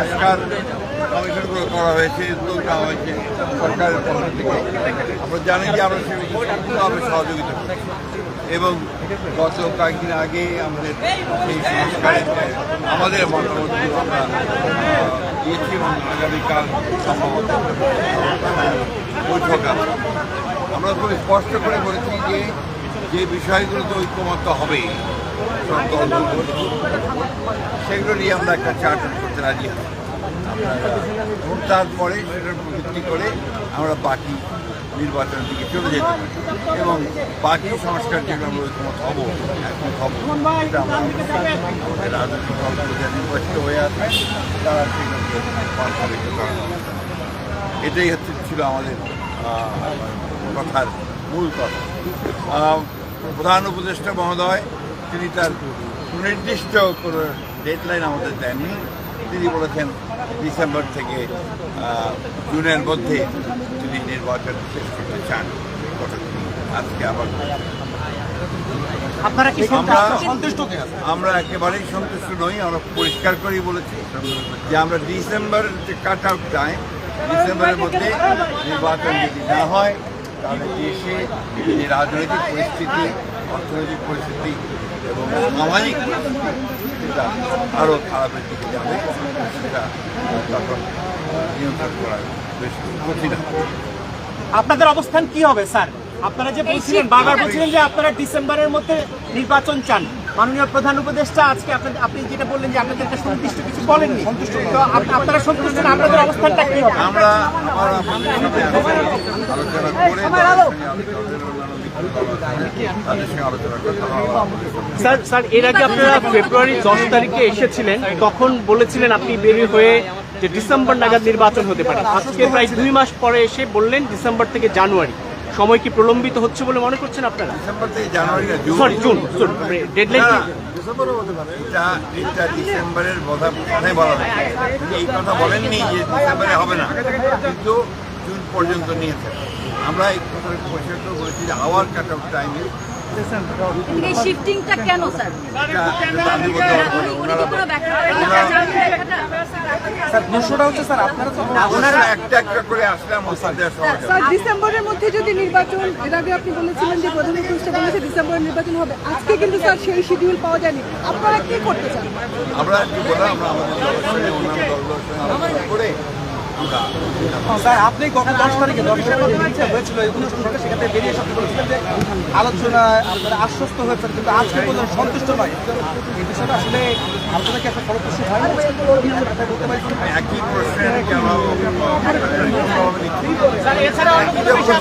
সংস্কার কমিশনগুলো করা হয়েছে, উদ্যোগ নেওয়া হয়েছে সরকারের পক্ষ থেকে। আমরা জানি যে আমরা সেভাবে সহযোগিতা করছি। এবং গত কয়েকদিন আগে আমাদের সেই সংস্কারে আমাদের মতামতগুলো আমরা দিয়েছি এবং আগামীকাল সম্ভবত বৈঠক আমরা খুব স্পষ্ট করে বলেছি যে যে বিষয়গুলোতে ঐক্যমত্য হবে সেগুলো নিয়ে আমরা একটা চার্টার করতে রাজি হই এবং তারপরে সেটার উপর ভিত্তি করে আমরা বাকি নির্বাচনের দিকে চলে যেতে এবং বাকি সংস্কার যেগুলো আমরা ঐক্যমত হব একমত হব রাজনৈতিক দলগুলো নির্বাচিত হয়ে আছে তারা সেগুলোকে এটাই হচ্ছে ছিল আমাদের কথার মূল কথা। প্রধান উপদেষ্টা মহোদয় তিনি তার সুনির্দিষ্ট কোনো ডেডলাইন আমাদের দেননি। তিনি বলেছেন ডিসেম্বর থেকে জুনের মধ্যে তিনি নির্বাচন শেষ করতে চান। আজকে আবার আমরা একেবারেই সন্তুষ্ট নই আমরা পরিষ্কার করেই বলেছি যে আমরা ডিসেম্বর যে কাট আউট টাইম ডিসেম্বরের মধ্যে নির্বাচন যদি না হয় তাহলে দেশে যে রাজনৈতিক পরিস্থিতি অর্থনৈতিক পরিস্থিতি এবং সামাজিক পরিস্থিতিটা আরও খারাপের দিকে যাবে সেটা তখন নিয়ন্ত্রণ করা বেশ কঠিন আপনাদের অবস্থান কি হবে স্যার? আপনারা যে বলছিলেন বারবার বলছিলেন যে আপনারা ডিসেম্বরের মধ্যে নির্বাচন চান। মাননীয় প্রধান উপদেষ্টা আজকে আপনাদের- আপনি যেটা বললেন যে আপনাদের একটা সুনির্দিষ্ট কিছু বলেননি। তো আপনারা সন্তুষ্ট না? আপনাদের অবস্থানটা কি? আমরা স্যার এর আগে আপনারা ফেব্রুয়ারি দশ তারিখে এসেছিলেন। তখন বলেছিলেন আপনি বেরি হয়ে যে ডিসেম্বর নাগাদ নির্বাচন হতে পারে? আজকে প্রায় দুই মাস পরে এসে বললেন ডিসেম্বর থেকে জানুয়ারি। সময় কি প্রলম্বিত হচ্ছে বলে মনে করছেন আপনারা? ডিসেম্বর থেকে জানুয়ারি না জুন। সরি জুন ডেডলাইন না, কি? এটা এটা ডিসেম্বরের কথা কথাই বলা এই কথা বলেননি যে ডিসেম্বরে হবে না। কিন্তু জুন পর্যন্ত নিয়েছেন আমরা এই কথার পরিষ্কার করে যে আওয়ার কাট আউট টাইমে এই শিফটিংটা কেন স্যার? ডিসেম্বরের মধ্যে যদি নির্বাচন এর আগে আপনি বলেছিলেন যে প্রধান উপদেষ্টা বলেছে ডিসেম্বরে নির্বাচন হবে। আজকে কিন্তু স্যার সেই শিডিউল পাওয়া যায়নি। আপনারা কি করতে চান? আমরা কি বললাম? আমাদের করে আমরা। স্যার আপনি গত দশ তারিখে দশ তারিখে হয়েছিল এই অনুষ্ঠান থেকে সেখান বেরিয়ে সত্যি বলেছিলেন যে আলোচনায় আপনারা আশ্বস্ত হয়েছেন কিন্তু আজকে পর্যন্ত সন্তুষ্ট নয়। এই বিষয়টা আসলে আপনারা কি একটা ফলপ্রসূ হয়? বলতে পারছেন একই প্রশ্নের এছাড়া অন্য কোনো বিষয়